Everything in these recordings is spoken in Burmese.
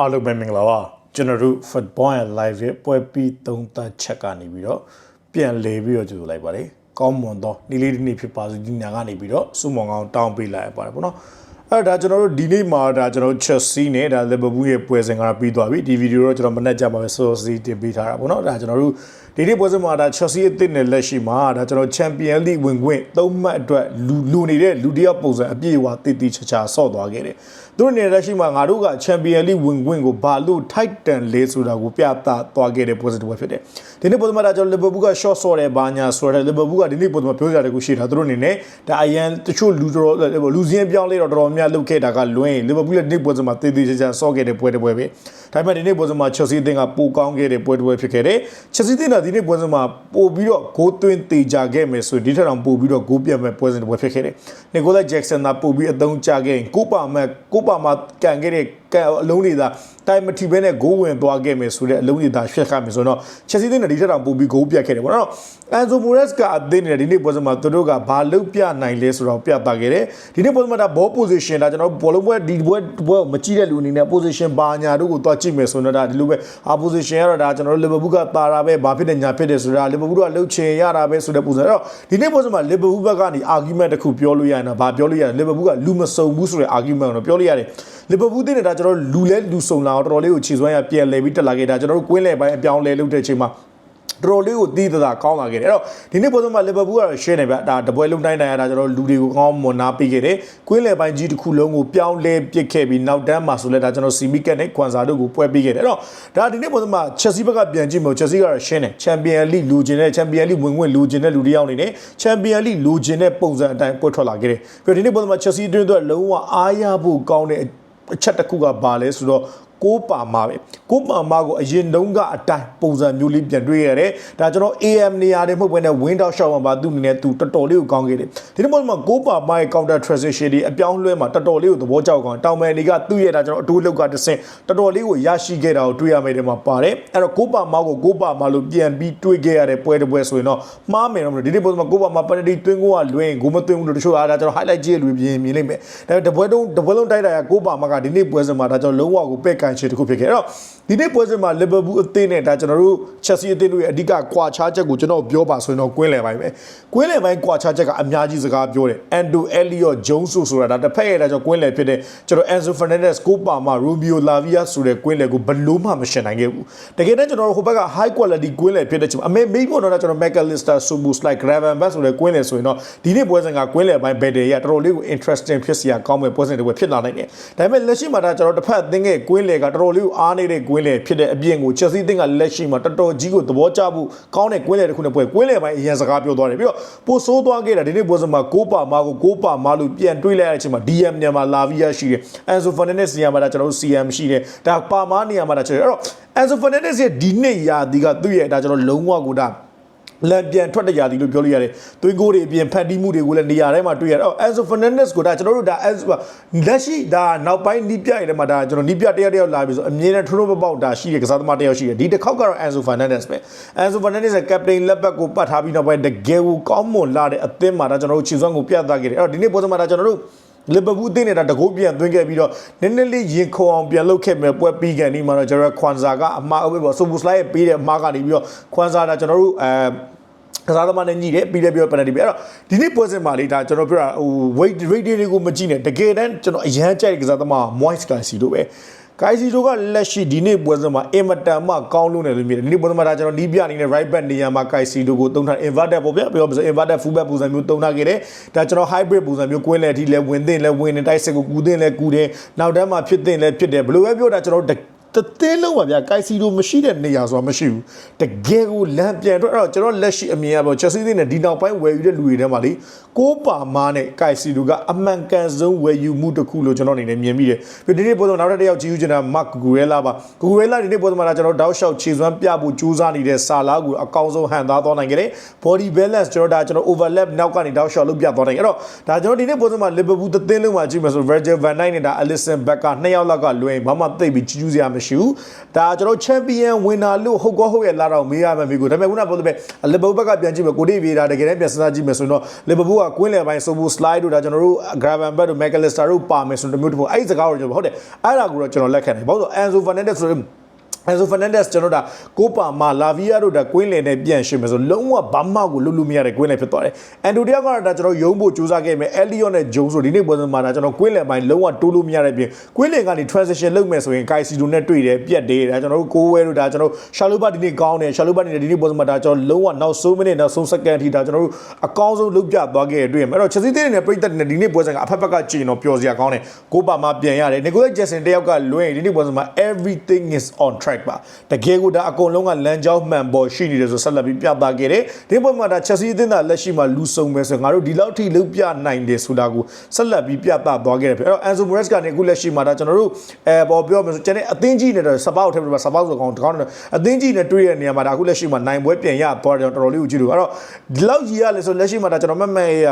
အားလုံးပဲမင်္ဂလာပါကျွန်တော်တို့ football and live ရဲ့ပွဲပြီးသုံးသပ်ချက်ကနေပြီးတော့ပြန်လဲပြီးတော့ကြိုဆိုလိုက်ပါတယ်ကောင်းမွန်သောနေ့လေးဒီနေ့ဖြစ်ပါစေဒီညာကနေပြီးတော့စုမောင်ကောင်တောင်းပေးလိုက်ပါတယ်ပေါ့နော် အဲ့ဒါကျွန်တော်တို့ဒီနေ့မှာဒါကျွန်တော် Chelsea နဲ့ဒါ Liverpool ရဲ့ပွဲစဉ်ကတော့ပြီးသွားပြီဒီဗီဒီယိုတော့ကျွန်တော်မနေ့ကမှပဲ Source တင်ပေးထားတာပေါ့နော်ဒါကျွန်တော်တို့ဒီနေ့ပွဲစဉ်မှာဒါ Chelsea အသစ်နဲ့လက်ရှိမှာဒါကျွန်တော် Champions League ဝင်ခွင့်၃မှတ်အတွက်လူလူနေတဲ့လူတယောက်ပုံစံအပြည့်အဝတည်တည်ချာချာဆော့သွားခဲ့တယ်သူတို့နေလက်ရှိမှာငါတို့က Champions League ဝင်ခွင့်ကိုဘာလို့ Titan လေးဆိုတာကိုပြသသွားခဲ့တဲ့ပွဲစဉ်တစ်ပွဲဖြစ်တယ်ဒီနေ့ပွဲစဉ်မှာဒါကျွန်တော် Liverpool က short ဆော့တယ်ဘာညာဆိုတော့ Liverpool ကဒီနေ့ပွဲစဉ်မှာပြောကြတယ်ကိုရှိတာသူတို့အနေနဲ့ဒါအရန်တချို့လူတော်လူစင်းပြောင်းလဲတော့တော်တော်များလုပ်ခဲ့တာကလွင်း Liverpool ရဲ့ဒီနေ့ပွဲစဉ်မှာတည်တည်ချာချာဆော့ခဲ့တဲ့ပွဲတစ်ပွဲပဲဒါပေမဲ့ဒီနေ့ပွဲစဉ်မှာ Chelsea အသင်းကပိုကောင်းခဲ့တဲ့ပွဲတစ်ပွဲဖြစ်ခဲ့တယ် Chelsea အသင်းကဒီနေ့ပွဲစဉ်မှာပို့ပြီးတော့ဂိုးသွင်းတေချာခဲ့မယ်ဆိုရင်ဒီထက်တောင်ပို့ပြီးတော့ဂိုးပြတ်မဲ့ပွဲစဉ်တစ်ပွဲဖြစ်ခဲ့တယ်။ Nicolas Jackson ကပို့ပြီးအသုံးချခဲ့ရင်ကိုပါမက်ကိုပါမကန်ခဲ့တဲ့ ကအလုံးတွေသာတိုင်မထီဘဲနဲ့ဂိုးဝင်သွားခဲ့မယ်ဆိုတဲ့အလုံးတွေသာရှက်ခတ်မယ်ဆိုတော့ Chelsea အသင်းကဒီထက်တောင်ပို့ပြီးဂိုးပြတ်ခဲ့တယ်ပေါ့နော်။ Enzo Morales ကအသင်းနဲ့ဒီနေ့ပွဲစဉ်မှာသူတို့ကဘာလုပ်ပြနိုင်လဲဆိုတော့ပြသခဲ့တယ်။ဒီနေ့ပွဲစဉ်မှာဒါ ball position ဒါကျွန်တော်ဘောလုံးပွဲဒီပွဲပွဲကိုမကြည့်တဲ့လူအနေနဲ့ position ဘာညာတို့ကိုသွားကြည့်မယ်ဆိုတော့ဒါဒီလိုပဲ opposition ကတော့ဒါကျွန်တော်တို့ Liverpool ကတာတာပဲဘာဖြစ်တယ်ညာဖြစ်တယ်ဆိုတာ Liverpool ကလှုပ်ချင်ရတာပဲဆိုတဲ့ပုံစံအဲ့တော့ဒီနေ့ပွဲစဉ်မှာ Liverpool ဘက်ကနေ argument တစ်ခုပြောလို့ရရင်တော့ဘာပြောလို့ရလဲ Liverpool ကလူမစုံဘူးဆိုတဲ့ argument ကိုတော့ပြောလို့ရတယ် Liverpool တင်းနေတာကျွန်တော်လူလဲလူစုံလာတော့တော်တော်လေးကိုခြေစွမ်းရပြန်လဲပြီးတက်လာခဲ့တာကျွန်တော်တို့ကွင်းလဲပိုင်းအပြောင်းလဲလုပ်တဲ့အချိန်မှာတော်တော်လေးကိုတီးတသာကောင်းလာခဲ့တယ်အဲ့တော့ဒီနေ့ပုံစံမှာလီဗာပူးကတော့ရှင်းနေဗျဒါတပွဲလုံးတိုင်းတိုင်းရတာကျွန်တော်လူတွေကိုကောင်းမွန်နာပေးခဲ့တယ်ကွင်းလယ်ပိုင်းကြီးတစ်ခုလုံးကိုပြောင်းလဲပစ်ခဲ့ပြီးနောက်တန်းမှာဆိုလဲဒါကျွန်တော်စီမီကက်နဲ့ခွန်စာတို့ကိုပွဲပေးခဲ့တယ်အဲ့တော့ဒါဒီနေ့ပုံစံမှာချက်စီဘက်ကပြန်ကြည့်မို့ချက်စီကတော့ရှင်းတယ်ချန်ပီယံလိလူချင်တဲ့ချန်ပီယံလိဝင်ဝင်လူချင်တဲ့လူတစ်ယောက်အနေနဲ့ချန်ပီယံလိလူချင်တဲ့ပုံစံအတိုင်းပွဲထွက်လာခဲ့တယ်ပြီးတော့ဒီနေ့ပုံစံမှာချက်စီအတွင်းအတွက်လုံးဝအားရဖို့ကောင်းတဲ့ အချက်တစ်ခုကဘာလဲဆိုတော့ ကိုပါမာပဲကိုပါမာကိုအရင်တုန်းကအတိုင်းပုံစံမျိုးလေးပြန်တွေ့ရတယ်ဒါကျွန်တော် AM နေရာတွေမဟုတ်ဘဲနဲ့ Windows Shop မှာပါသူ့အနေနဲ့သူတော်တော်လေးကိုကောင်းခဲ့တယ်ဒီနေ့မှကိုပါမာရဲ့ counter transition တွေအပြောင်းလဲမှာတော်တော်လေးကိုသဘောကျကောင်းတောင်မယ်တွေကသူ့ရဲ့ဒါကျွန်တော်အတိုးလောက်ကတဆင့်တော်တော်လေးကိုရရှိခဲ့တာကိုတွေ့ရမယ်တဲ့မှာပါတယ်အဲ့တော့ကိုပါမာကိုကိုပါမာလို့ပြန်ပြီးတွေ့ခဲ့ရတဲ့ပွဲတစ်ပွဲဆိုရင်တော့မှားမယ်တော့ဒီနေ့ပုံမှာကိုပါမာ penalty တွင်းကိုကလွင်ကိုမတွင်းဘူးလို့တချို့အားဒါကျွန်တော် highlight ကြည့်လို့မြင်မြင်လိမ့်မယ်ဒါတပွဲတုံးတပွဲလုံးတိုက်တာကကိုပါမာကဒီနေ့ပွဲစဉ်မှာဒါကျွန်တော်လုံးဝကိုပဲ့ကန်ချေတစ်ခုဖြစ်ခဲ့အဲ့တော့ဒီနေ့ပွဲစဉ်မှာ Liverpool အသင်းနဲ့ဒါကျွန်တော်တို့ Chelsea အသင်းတို့ရဲ့အဓိကကွာခြားချက်ကိုကျွန်တော်ပြောပါဆိုရင်တော့ကွင်းလယ်ပိုင်းပဲကွင်းလယ်ပိုင်းကွာခြားချက်ကအများကြီးစကားပြောတယ် Ando Elliot Jones ဆိုတာဒါတစ်ဖက်ရဲ့ဒါကျွန်တော်ကွင်းလယ်ဖြစ်တဲ့ကျွန်တော် Enzo Fernandez ကိုပါမ Romeo Lavia ဆိုတဲ့ကွင်းလယ်ကိုဘလို့မှမရှင်နိုင်ခဲ့ဘူးတကယ်တမ်းကျွန်တော်တို့ဟိုဘက်က high quality ကွင်းလယ်ဖြစ်တဲ့ချိန်မှာအမေမိဖို့တော့ကျွန်တော် McAllister Subus like Gravenberch ဆိုတဲ့ကွင်းလယ်ဆိုရင်တော့ဒီနေ့ပွဲစဉ်ကကွင်းလယ်ပိုင်း better ရတော်တော်လေးကို interesting ဖြစ်စရာကောင်းမဲ့ပွဲစဉ်တွေဖြစ်လာနိုင်တယ်ဒါပေမဲ့လက်ရှိမှာဒါကျွန်တော်တစ်ဖက်အသင်းရဲ့ကွင်းလယ်ကတော်တော်လေးကိုအားနေတဲ့ကွင်းလယ်ဖြစ်တဲ့အပြင်ကို Chelsea အသင်းကလက်ရှိမှာတော်တော်ကြီးကိုသဘောကျဖို့ကောင်းတဲ့ကွင်းလယ်တစ်ခုနဲ့ပွဲကွင်းလယ်ပိုင်းအရင်စကားပြောသွားတယ်ပြီးတော့ပိုဆိုးသွားခဲ့တာဒီနေ့ပွဲစဉ်မှာကိုပါမာကိုကိုပါမာလို့ပြန်တွေးလိုက်တဲ့အချိန်မှာ DM ညမှာလာဗီယာရှိတယ် Enzo Fernandez နေရာမှာဒါကျွန်တော်တို့ CM ရှိတယ်ဒါပါမာနေရာမှာဒါကျွန်တော်အဲ့တော့ Enzo Fernandez ရဲ့ဒီနေ့ရာဒီကသူ့ရဲ့ဒါကျွန်တော်လုံးဝကိုဒါ လန်ပြန်ထွက်တဲ့ຢာဒီလို့ပြောလို့ရတယ်။သွေးကိုတွေအပြင်ဖတ်တီးမှုတွေကိုလည်းနေရာထဲမှာတွေ့ရတယ်။အော် Enzo Fernandez ကိုဒါကျွန်တော်တို့ဒါ Enzo လက်ရှိဒါနောက်ပိုင်းနီးပြရဲမှာဒါကျွန်တော်နီးပြတယောက်တယောက်လာပြီဆိုအမြင်နဲ့ထိုးထိုးပေါက်ဒါရှိတဲ့ကစားသမားတယောက်ရှိတယ်။ဒီတစ်ခေါက်ကတော့ Enzo Fernandez ပဲ။ Enzo Fernandez ရဲ့ captain လက်ဘက်ကိုပတ်ထားပြီးနောက်ပိုင်းတကယ်ကိုကောင်းမွန်လာတဲ့အသင်းမှာဒါကျွန်တော်တို့ခြေစွမ်းကိုပြသခဲ့တယ်။အဲ့တော့ဒီနေ့ပွဲစဉ်မှာဒါကျွန်တော်တို့လီဗာပူးအသင်းနေတာတကုတ်ပြန်သွင်းခဲ့ပြီးတော့နည်းနည်းလေးရင်ခုန်အောင်ပြန်လုပ်ခဲ့မယ်ပွဲပြီးကန်ဒီမှာတော့ကျွန်တော်ခွန်ဇာကအမှားအဝေးပေါ့ဆိုဘူစလိုက်ရဲ့ပေးတဲ့အမှားကနေပြီးတော့ခွန်ဇာကကျွန်တော်တို့အဲ ကစားသမားနဲ့ညှိတယ်ပြီးလည်းပြော penalty ပဲအဲ့တော့ဒီနေ့ပွဲစဉ်မှာလေဒါကျွန်တော်ပြောတာဟို weight rating တွေကိုမကြည့်နဲ့တကယ်တမ်းကျွန်တော်အရန်ကြိုက်တဲ့ကစားသမား Moise Caicedo တို့ပဲကိုင်စီတိုကလက်ရှိဒီနေ့ပွဲစဉ်မှာအင်မတန်မှကောင်းလို့နေလို့မြင်တယ်ဒီနေ့ပွဲစဉ်မှာဒါကျွန်တော်နီးပြအနေနဲ့ right back နေရာမှာကိုင်စီတိုကိုတုံးထား inverted ပေါ့ဗျာပြောပါဆို inverted full back ပုံစံမျိုးတုံးထားခဲ့တယ်ဒါကျွန်တော် hybrid ပုံစံမျိုးကွင်းလဲအထိလဲဝင်သင့်လဲဝင်နေတိုက်စစ်ကိုကူသင့်လဲကူတယ်နောက်တန်းမှာဖြစ်သင့်လဲဖြစ်တယ်ဘယ်လိုပဲပြောတာကျွန်တော် တသေးလုံးပါဗျာကိုက်စီလိုမရှိတဲ့နေရာဆိုတာမရှိဘူးတကယ်ကိုလမ်းပြန်တော့အဲ့တော့ကျွန်တော်လက်ရှိအမြင်ရပေါ့ချက်စီးသေးနဲ့ဒီနောက်ပိုင်းဝယ်ယူတဲ့လူတွေထဲမှာလေကိုပါမားနဲ့ကိုက်စီလိုကအမှန်ကန်ဆုံးဝယ်ယူမှုတစ်ခုလို့ကျွန်တော်အနေနဲ့မြင်မိတယ်ပြီးဒီနေ့ပုံစံနောက်တစ်ယောက်ကြည့်ယူချင်တာမတ်ဂူရဲလာပါဂူရဲလာဒီနေ့ပုံစံမှာကျွန်တော်တောက်လျှောက်ခြေစွမ်းပြဖို့ကြိုးစားနေတဲ့ဆာလာကိုအကောင်ဆုံးဟန်သားသွားနိုင်ခဲ့တယ် body balance ကျွန်တော်ဒါကျွန်တော် overlap နောက်ကနေတောက်လျှောက်လုပ်ပြသွားနိုင်အဲ့တော့ဒါကျွန်တော်ဒီနေ့ပုံစံမှာ Liverpool သင်းလုံးမှာကြည့်မယ်ဆို Virgil van Dijk နဲ့ဒါ Alisson Becker နှစ်ယောက်လောက်ကလွင်ဘာမှသိပ်ပြီးကြီးကျူးစရာမရှိမရှိဘူးဒါကျွန်တော်ချန်ပီယံဝင်နာလို့ဟုတ်ကောဟုတ်ရဲ့လာတော့မေးရမယ်မိကိုဒါပေမဲ့ခုနကပြောသလိုပဲလီဗာပူးဘက်ကပြန်ကြည့်မယ်ကိုတိဗီဒါတကယ်တမ်းပြန်စဉ်းစားကြည့်မယ်ဆိုရင်တော့လီဗာပူးကကွင်းလယ်ပိုင်းဆိုဘူစလိုက်တို့ဒါကျွန်တော်တို့ဂရာဗန်ဘတ်တို့မက်ကလစ်စတာတို့ပါမယ်ဆိုတော့မျိုးတစ်ခုအဲ့ဒီစကားကိုကျွန်တော်ဟုတ်တယ်အဲ့ဒါကိုတော့ကျွန်တော်လက်ခံတယ်ဘာလို့လဲဆိုတော့အန်ဆိုဖာနန်ဒက်ဆိုရင် အဲဆိုဖာနန်ဒက်စ်ကျွန်တော်ဒါကိုပါမာလာဗီယာတို့ဒါကွင်းလင်နဲ့ပြန်ရှင်းမယ်ဆိုလုံးဝဘာမှကိုလွတ်လို့မရတဲ့ကွင်းလင်ဖြစ်သွားတယ်အန်တိုတယောက်ကတော့ဒါကျွန်တော်ယုံဖို့စူးစမ်းခဲ့မယ်အဲလီယွန်နဲ့ဂျုံဆိုဒီနေ့ပွဲစဉ်မှာဒါကျွန်တော်ကွင်းလင်ပိုင်းလုံးဝတိုးလို့မရတဲ့ပြင်ကွင်းလင်ကနေ transition လုပ်မယ်ဆိုရင်ကာစီဒိုနဲ့တွေ့တယ်ပြက်တယ်ဒါကျွန်တော်တို့ကိုဝဲတို့ဒါကျွန်တော်ရှာလိုဘတ်ဒီနေ့ကောင်းတယ်ရှာလိုဘတ်ဒီနေ့ဒီနေ့ပွဲစဉ်မှာဒါကျွန်တော်လုံးဝနောက်ဆုံးမိနစ်နောက်ဆုံးစက္ကန့်အထိဒါကျွန်တော်တို့အကောင်းဆုံးလုပ်ပြသွားခဲ့ရတွေ့ရမယ်အဲ့တော့ချက်စီးသေးနဲ့ပြိသက်နဲ့ဒီနေ့ပွဲစဉ်ကအဖက်ဖက်ကကြည့်တော့ပျော်စရာကောင်းတယ်ကိုပါမာပြန်ရတယ်နီကိုလက်ဂျက်ဆန်တယောက်ကလွှဲရင်ဒီနေ့ပွဲစဉ်မှာ everything is on track ပါတကယ်ကိုဒါအကုန်လုံးကလမ်းကြောင်းမှန်ပေါ်ရှိနေတယ်ဆိုဆက်လက်ပြီးပြသခဲ့တယ်ဒီပွဲမှာဒါချက်စီးအသင်းသားလက်ရှိမှာလူဆုံပဲဆိုငါတို့ဒီလောက်ထိလုပ်ပြနိုင်တယ်ဆိုတာကိုဆက်လက်ပြီးပြသသွားခဲ့တယ်ဖြစ်အဲ့တော့ Anzo Morales ကနေအခုလက်ရှိမှာဒါကျွန်တော်တို့အဲပေါ်ပြောမယ်ဆိုကျွန်တော်အသင်းကြီးနဲ့တော့စပောက်ထဲမှာစပောက်ဆိုကောင်တကောင်းတယ်အသင်းကြီးနဲ့တွေ့ရတဲ့နေရာမှာဒါအခုလက်ရှိမှာနိုင်ပွဲပြန်ရသွားတယ်တော်တော်လေးကိုကြည့်လို့အဲ့တော့ဒီလောက်ကြီးရလဲဆိုလက်ရှိမှာဒါကျွန်တော်မမရ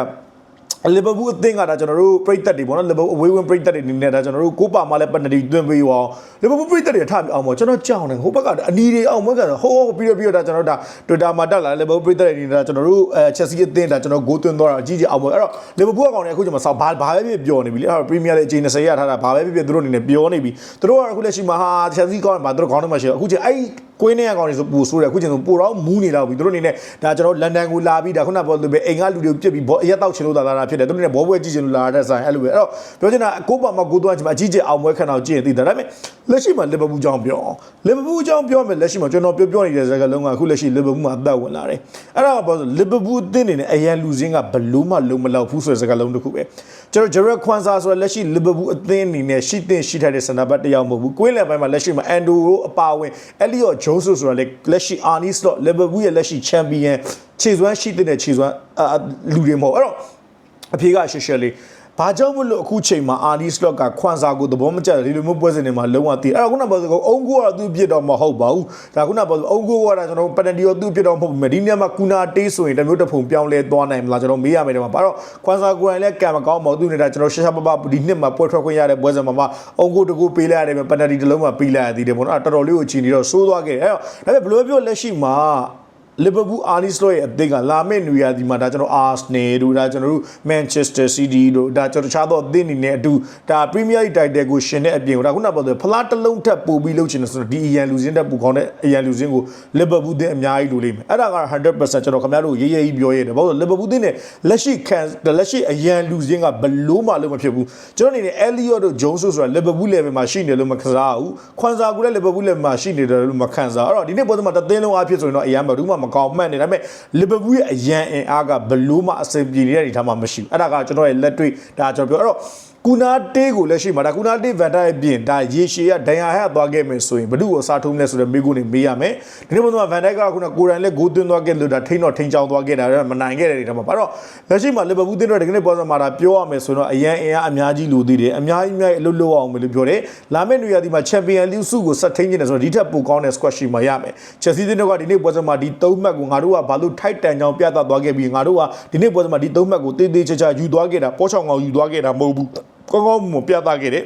လီဗာပူးအသင်းကဒါကျွန်တော်တို့ပြိသက်တွေပေါ့နော်လီဗာပူးအဝေးဝင်ပြိသက်တွေနေနေတာကျွန်တော်တို့ကိုပါမှာလည်းပက်နတီတွင်းပေးအောင်လီဗာပူးပြိသက်တွေထပြီးအောင်ပေါ့ကျွန်တော်ကြောက်နေဟိုဘက်ကအနီတွေအောင်မကန်ဟိုးပြီးတော့ပြီးတော့ဒါကျွန်တော်ဒါ Twitter မှာတက်လာလီဗာပူးပြိသက်တွေနေတာကျွန်တော်တို့အဲချက်စီအသင်းဒါကျွန်တော်ဂိုးသွင်းသွားတာအကြီးကြီးအောင်ပေါ့အဲ့တော့လီဗာပူးကကောင်နေအခုကျွန်တော်ဆောက်ဘာဘာပဲဖြစ်ပျော်နေပြီလေအဲ့တော့ပရီးမီးယားလိအချိန်20ရထားတာဘာပဲဖြစ်ဖြစ်သူတို့အနေနဲ့ပျော်နေပြီသူတို့ကအခုလက်ရှိမှာဟာချက်စီကောင်းမှာသူတို့ခေါင်းထဲမှာရှိအခုချိန်အဲ့ ကွင်းထဲကကောင်တွေဆိုပူဆိုးတယ်အခုချိန်ဆိုပူတော့မူးနေတော့ပြီသူတို့အနေနဲ့ဒါကျွန်တော်လန်ဒန်ကိုလာပြီးဒါခုနကပြောလို့ပဲအိမ်ကလူတွေပြစ်ပြီးဘောအရက်တောက်ချင်လို့သာလာတာဖြစ်တယ်သူတို့နဲ့ဘောပွဲကြည့်ချင်လို့လာတဲ့ဆိုင်အဲ့လိုပဲအဲ့တော့ပြောချင်တာကိုပါမှာကိုသွားချင်မှာအကြီးကြီးအောင်ပွဲခံတော့ကြည့်ရင်သိတယ်ဒါပေမဲ့လက်ရှိမှာလီဗာပူးကြောင်းပြောအောင်လီဗာပူးကြောင်းပြောမယ်လက်ရှိမှာကျွန်တော်ပြောပြောနေတဲ့စကားလုံးကအခုလက်ရှိလီဗာပူးမှာအသက်ဝင်လာတယ်အဲ့ဒါကဘာလို့လီဗာပူးအသင်းနေနဲ့အရန်လူစင်းကဘလို့မှလုံးမလောက်ဘူးဆိုတဲ့စကားလုံးတစ်ခုပဲကျွန်တော်ဂျရက်ခွန်ဆာဆိုတဲ့လက်ရှိလီဗာပူးအသင်းအနေနဲ့ရှိတင်ရှိထိုက်တဲ့စန္ဒဘတ်တစ်ယောက်မဟုတ်ဘူးကွင်းလယ်ပိုင်းမှာလက်ရှိမှာအန်ဒိုရိုအပါဝင်အလီယောဂျုံးဆိုဆိုတာလေလက်ရှိအာနီစလော့လီဗာပူးရဲ့လက်ရှိချန်ပီယံခြေစွမ်းရှိတဲ့ခြေစွမ်းလူတွေမဟုတ်အဲ့တော့အဖြေကရှယ်ရှယ်လေး ဘာကြောင့်မလို့အခုချိန်မှာအာဒီစလော့ကခွန်စာကိုသဘောမကျတယ်ဒီလိုမျိုးပွဲစဉ်တွေမှာလုံးဝတည်အဲ့တော့ခုနကပြောဆိုအုံကိုကသူ့ပြစ်တော့မဟုတ်ပါဘူးဒါခုနကပြောဆိုအုံကိုကတော့ကျွန်တော်ပက်နတီရောသူ့ပြစ်တော့မဟုတ်ဘူးဒီနေ့မှာကူနာတေးဆိုရင်တမျိုးတစ်ဖုံပြောင်းလဲသွားနိုင်မလားကျွန်တော်မေးရမယ်တော့ပါတော့ခွန်စာကိုယ်တိုင်လည်းကံမကောင်းမဟုတ်သူနေတာကျွန်တော်ရှာရှာပပဒီနှစ်မှာပွဲထွက်ခွင့်ရတဲ့ပွဲစဉ်မှာမှအုံကိုတကူပေးလိုက်ရတယ်ပက်နတီတစ်လုံးမှာပေးလိုက်ရသေးတယ်ပေါ့နော်အဲ့တော်တော်လေးကိုချီနေတော့စိုးသွားခဲ့တယ်အဲ့တော့ဒါပေမဲ့ဘယ်လိုပြောလက်ရှိမှာ လီဗာပူးအာလီစလိုရဲ့အသင်းကလာမယ့်နွေရာသီမှာဒါကျွန်တော်အာဆနယ်တို့ဒါကျွန်တော်တို့မန်ချက်စတာစီးတီးတို့ဒါကျွန်တော်တခြားသောအသင်းတွေနဲ့အတူဒါပရီးမီးယားလိတိုက်တယ်ကိုရှင်တဲ့အပြင်ကိုဒါခုနကပြောတဲ့ဖလားတစ်လုံးထပ်ပို့ပြီးလုပ်ချင်တယ်ဆိုတော့ဒီအရန်လူစင်းတက်ပူခေါင်းတဲ့အရန်လူစင်းကိုလီဗာပူးသင်းအများကြီးလိုလိမ့်မယ်အဲ့ဒါက100%ကျွန်တော်ခင်ဗျားတို့ရေးရေးပြောရတယ်ဘာလို့လီဗာပူးသင်းနဲ့လက်ရှိခံလက်ရှိအရန်လူစင်းကဘလို့မှလုံးမဖြစ်ဘူးကျွန်တော်အနေနဲ့အဲလီယော့တို့ဂျုံးဆိုဆိုတာလီဗာပူး level မှာရှိနေလို့မခံစားဘူးခွန်စာကူလည်းလီဗာပူး level မှာရှိနေတယ်လို့မခံစားအဲ့တော့ဒီနေ့ပွဲမှာတသင်းလုံးအဖြစ်ဆိုရင်တော့အရန်ဘယ်သူမှမကောင်းမှတ်နေဒါပေမဲ့လီဗာပူးရဲ့အရန်အင်အားကဘလို့မှအဆင်ပြေနေတဲ့အနေထားမှာမရှိဘူးအဲ့ဒါကကျွန်တော်ရဲ့လက်တွေ့ဒါကျွန်တော်ပြောအဲ့တော့ ကူနာတေးကိုလည်းရှိမှာဒါကူနာတေးဗန်တာရဲ့ပြင်ဒါရေရှည်ကဒဏ်ရာဟသွားခဲ့မယ်ဆိုရင်ဘ누구ကိုစားထုံးလဲဆိုတော့မိကိုနေမေးရမယ်ဒီနေ့ဘုံကဗန်တိုက်ကခုနကိုယ်တိုင်လည်းဂိုးသွင်းသွားခဲ့လို့ဒါထိန်းတော့ထိန်းချောင်းသွားခဲ့တာမနိုင်ခဲ့တဲ့နေရာမှာဘာတော့လက်ရှိမှာလီဗာပူးတင်းတော့ဒီကနေ့ပေါ်စမှာဒါပြောရမယ်ဆိုတော့အရန်အင်အားအများကြီးလိုသေးတယ်အများကြီးအများကြီးအလုပ်လုပ်အောင်မလို့ပြောတယ်လာမယ့်နွေရာသီမှာချန်ပီယံလိစုကိုဆက်ထိန်းနေတယ်ဆိုတော့ဒီထက်ပိုကောင်းတဲ့ squash ရှိမှရမယ်ချက်စီးတင်းတော့ကဒီနေ့ပေါ်စမှာဒီ၃မှတ်ကိုငါတို့ကဘာလို့ထိုက်တန်ကြောင်ပြသသွားခဲ့ပြီးငါတို့ကဒီနေ့ပေါ်စမှာဒီ၃မှတ်ကိုတေးသေးချာချာယူသွားခဲ့တာပေါ်ချောင်းကောင်ယူသွားခဲ့တာမဟုတ်ဘူး ကောင်းကောင်းမပြသခဲ့တယ်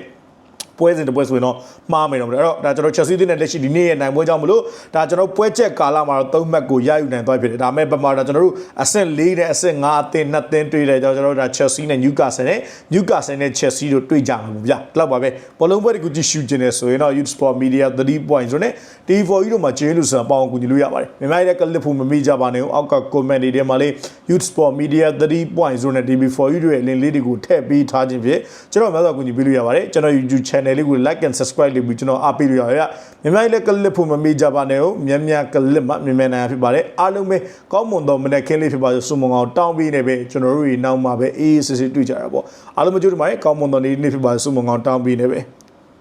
ပွဲစဉ်တစ်ပွဲဆိုရင်တော့မှားမယ်တော့အဲ့တော့ဒါကျွန်တော်ချက်စီးတဲ့လက်ရှိဒီနေ့ရဲ့နိုင်ပွဲကြောင့်မလို့ဒါကျွန်တော်ပွဲချက်ကာလမှာတော့၃မှတ်ကိုရယူနိုင်သွားဖြစ်တယ်ဒါပေမဲ့ပမာဒါကျွန်တော်တို့အဆင့်၄နဲ့အဆင့်၅အသင်းနှစ်သင်းတွေ့တယ်ကျွန်တော်တို့ဒါချက်စီးနဲ့နျူကာဆယ်နဲ့နျူကာဆယ်နဲ့ချက်စီးတို့တွေ့ကြမှာဗျာတော့ပါပဲဘောလုံးပွဲတကူကြည့်ရှုခြင်းနဲ့ဆိုရင်တော့ Youth Sport Media 3 points ဆိုနဲ့ TV4 ကြီးတို့မှာကျေးလူဆိုပေါအောင်ကူညီလို့ရပါတယ်မြန်မာရဲ့ကလစ်ဖို့မမေ့ကြပါနဲ့အောက်က comment တွေထဲမှာလေး Youth Sport Media 3 points ဆိုနဲ့ TV4 ကြီးတို့ရဲ့ link လေးတွေကိုထည့်ပေးထားခြင်းဖြင့်ကျွန်တော်များစွာကူညီပေးလို့ရပါတယ်ကျွန်တော် YouTube channel လေးကို like and subscribe လုပ်ပြီးကျွန်တော်အားပေးလို့ရရမြန်မာရဲ့ကလစ်ဖို့မမေ့ကြပါနဲ့ကိုမြန်မြန်ကလစ်မှမြန်မြန်နိုင်ဖြစ်ပါတယ်အားလုံးပဲကောင်းမွန်သောမနေ့ခင်းလေးဖြစ်ပါစေစုံမုံအောင်တောင်းပေးနေပဲကျွန်တော်တို့တွေနောက်မှာပဲအေးအေးဆေးဆေးတွေ့ကြတာပေါ့အားလုံးမကြိုးတမားကောင်းမွန်သောနေ့နေ့ဖြစ်ပါစေစုံမုံအောင်တောင်းပေးနေပဲ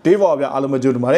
ဒေးဘော်ဗျအားလုံးမကြိုးတမား